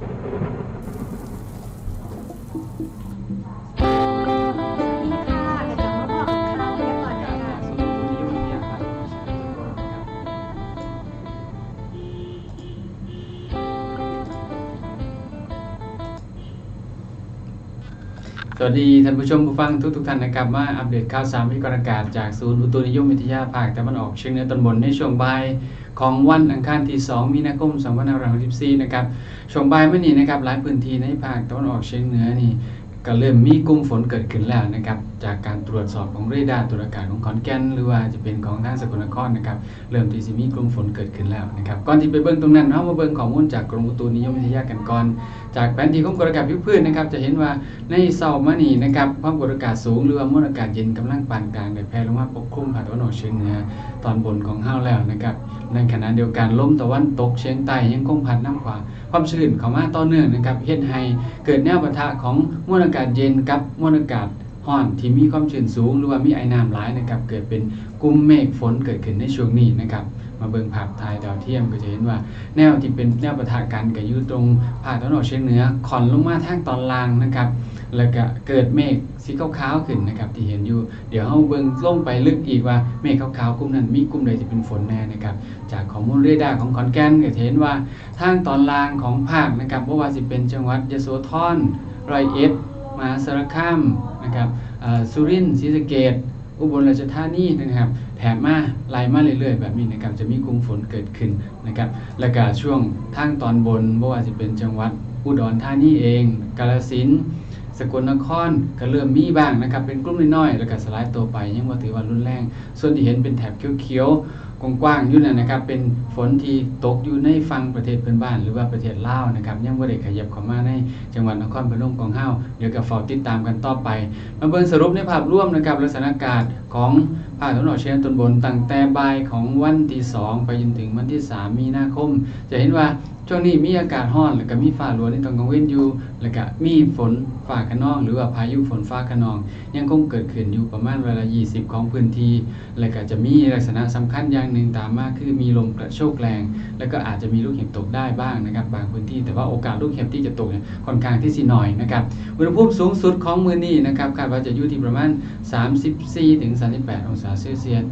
Thank you. สวัสดีท่านผู้ชมผู้ฟังทุกทุกๆท่านนะครับมาอัปเดตข่าวสารวิกรอากาศจากศูนย์อุตุนิยมวิทยาภาคตะวันออกเชียงเหนือตอนบนในช่วงบ่ายของวันอังคารที่ 2 มีนาคม2564นะครับช่วงบ่ายเมื่อนี้นะครับหลายพื้นที่ในภาคตะวันออกเชียงเหนือนี่ ก็เริ่มมีกลุ่มฝนเกิดขึ้นแล้วนะครับ จากการตรวจสอบของเรดาร์ตรวจอากาศของขอนแก่นหรือว่าจะเป็นของทางสกลนครนะครับ เริ่มที่จะมีกลุ่มฝนเกิดขึ้นแล้วนะครับก่อนที่ไปเบิ่งตรงนั้นเรามาเบิ่งข้อมูลจากกรมอุตุนิยมวิทยากันก่อน จากแผนที่ของกฎอากาศพื้นพืชนะครับ จะเห็นว่าในเสาร์มานีนะครับความกดอากาศสูงหรือว่ามวลอากาศเย็นกำลังปานกลางได้แผ่ลงมาปกคลุมภาคตะวันออกเฉียงเหนือตอนบนของห้าวแล้วนะครับในขณะเดียวกันลมตะวันตกเฉียงใต้ยังคงพัดน้ำขวาความชื้นเข้ามาต่อเนื่องนะครับเฮ็ดให้เกิดแนวปะทะของมวลอากาศาศเย็นกับมวลอากาศร้อนที่มีความชื้นสูง หรือว่ามีไอน้ำหลายนะครับเกิดเป็นกลุ่มเมฆฝนเกิดขึ้นในช่วงนี้นะครับมาเบิ่งภาพถ่ายดาวเทียมก็จะเห็นว่า แนวที่เป็นแนวปะทะกันก็อยู่ตรงภาคตะวันออกเฉียงเหนือขอนลงมาทางตอนล่างนะครับแล้วก็เกิดเมฆสีขาวๆขึ้นนะครับที่เห็นอยู่เดี๋ยวเฮาเบิ่งลงไปลึกอีกว่าเมฆขาวๆกลุ่มนั้นมีกลุ่มใดที่เป็นฝนแน่นะครับจากข้อมูลเรดาร์ของขอนแก่นก็จะเห็นว่าทางตอนล่างของภาคนะครับบ่ว่าสิเป็นจังหวัดยโสธรร้อยเอ็ด มหาสารคามนะครับสุรินทร์ศรีสะเกษอุบลราชธานีนะครับแถมมาไล่มาเรื่อยๆ แบบนี้นะครับจะมีกลุ่มฝนเกิดขึ้นนะครับแล้วก็ช่วงทางตอนบนบ่ว่าจะเป็นจังหวัดอุดรธานีเอง กาฬสินธุ์สกลนครก็เริ่มมีบ้างนะครับเป็นกลุ่มน้อยๆแล้วก็สลายตัวไปยังว่าถือว่ารุนแรง ส่วนที่เห็นเป็นแถบเขียวๆ กว้างๆอยู่นั่นนะครับ เป็นฝนที่ตกอยู่ในฝั่งประเทศเพื่อนบ้าน หรือว่าประเทศลาวนะครับยังบ่ได้ขยับเข้ามาในจังหวัดนครพนมของเฮาเดี๋ยวก็เฝ้าติดตามกันต่อไปมาเบิ่งสรุปในภาพรวมนะครับลักษณะอากาศของภาคตะวันออกเฉียงตอนบนตั้งแต่บ่ายของวันที่ 2 ไปจนถึงวันที่ 3 มีนาคม จะเห็นว่า ช่วงนี้มีอากาศร้อนแล้วก็มีฟ้าหลัวในตอนกลางเว้นอยู่ แล้วก็มีฝนฟ้าคะนอง หรือว่าพายุฝนฟ้าคะนอง ยังคงเกิดขึ้นอยู่ประมาณเวลา 20 ของพื้นที่ แล้วก็จะมีลักษณะสำคัญอย่างหนึ่งตามมาคือมีลมกระโชกแรง แล้วก็อาจจะมีลูกเห็บตกได้บ้างนะครับ บางพื้นที่ แต่ว่าโอกาสลูกเห็บที่จะตกเนี่ยค่อนข้างที่สิน้อยนะครับ อุณหภูมิสูงสุดของมื้อนี้นะครับคาดว่าจะอยู่ที่ประมาณ 34-38 องศาเซลเซียส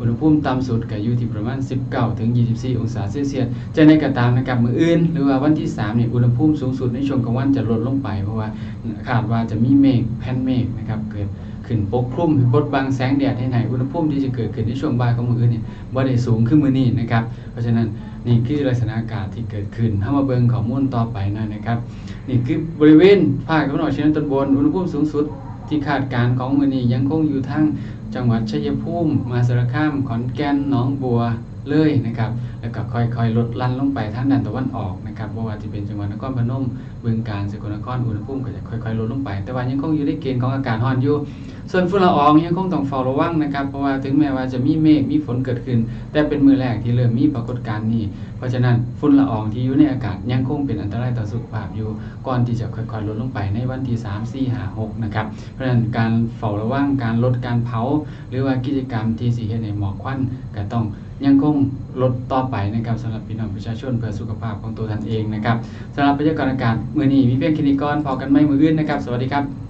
อุณหภูมิต่ำสุดก็อยู่ที่ประมาณ 19ถึง24 องศาเซลเซียสจะในกระตามนะครับมืออื่น หรือว่าวันที่3เนี่ยอุณหภูมิสูงสุดในช่วงกลางวันจะลดลงไป เพราะว่าคาดว่าจะมีเมฆแผ่นเมฆนะครับเกิดขึ้นปกคลุมบดบังแสงแดดให้ไหนอุณหภูมิที่จะเกิดขึ้นในช่วงบ่ายของมืออื่นเนี่ยบ่ได้สูงขึ้นมือนี้นะครับเพราะฉะนั้นนี่คือลักษณะอากาศที่เกิดขึ้นถ้ามาเบิ่งข้อมูลต่อไปหน่อยนะครับ นี่คือบริเวณภาคตะวันออกเฉียงตอนบน อุณหภูมิสูงสุด ที่คาดการของมื้อนี้ยังคงอยู่ทั้งจังหวัดชัยภูมิมาสารคามขอนแก่นหนองบัวเลยนะครับ แล้วก็ค่อยๆ ลดลั่นลงไปทางด้านตะวันออกนะครับว่าจะเป็นจังหวัดนครพนมบึงกาฬสกลนครอุณหภูมิก็จะค่อยๆ ลดลงไป แต่ว่ายังคงอยู่ในเกณฑ์ของอากาศร้อนอยู่ ส่วนฝุ่นละอองยังคงต้องเฝ้าระวังนะครับ เพราะว่าถึงแม้ว่าจะมีเมฆมีฝนเกิดขึ้น แต่เป็นมือแรกที่เริ่มมีปรากฏการณ์นี้ เพราะฉะนั้นฝุ่นละอองที่อยู่ในอากาศยังคงเป็นอันตรายต่อสุขภาพอยู่ก่อนที่จะค่อยๆลดลงไปในวันที่ 3 4 5 6นะครับเพราะฉะนั้นการเฝ้าระวังการลดการเผา หรือว่ากิจกรรมที่สิเฮ็ดให้หมอกควันก็ต้องยังคงลดต่อไปนะครับสำหรับพี่น้องประชาชนเพื่อสุขภาพของตัวท่านเองนะครับสำหรับบรรยากาศอากาศมือนี้มีเพียงค่นี้ก่อนพอกันไม่มืออื่นนะครับ สวัสดีครับ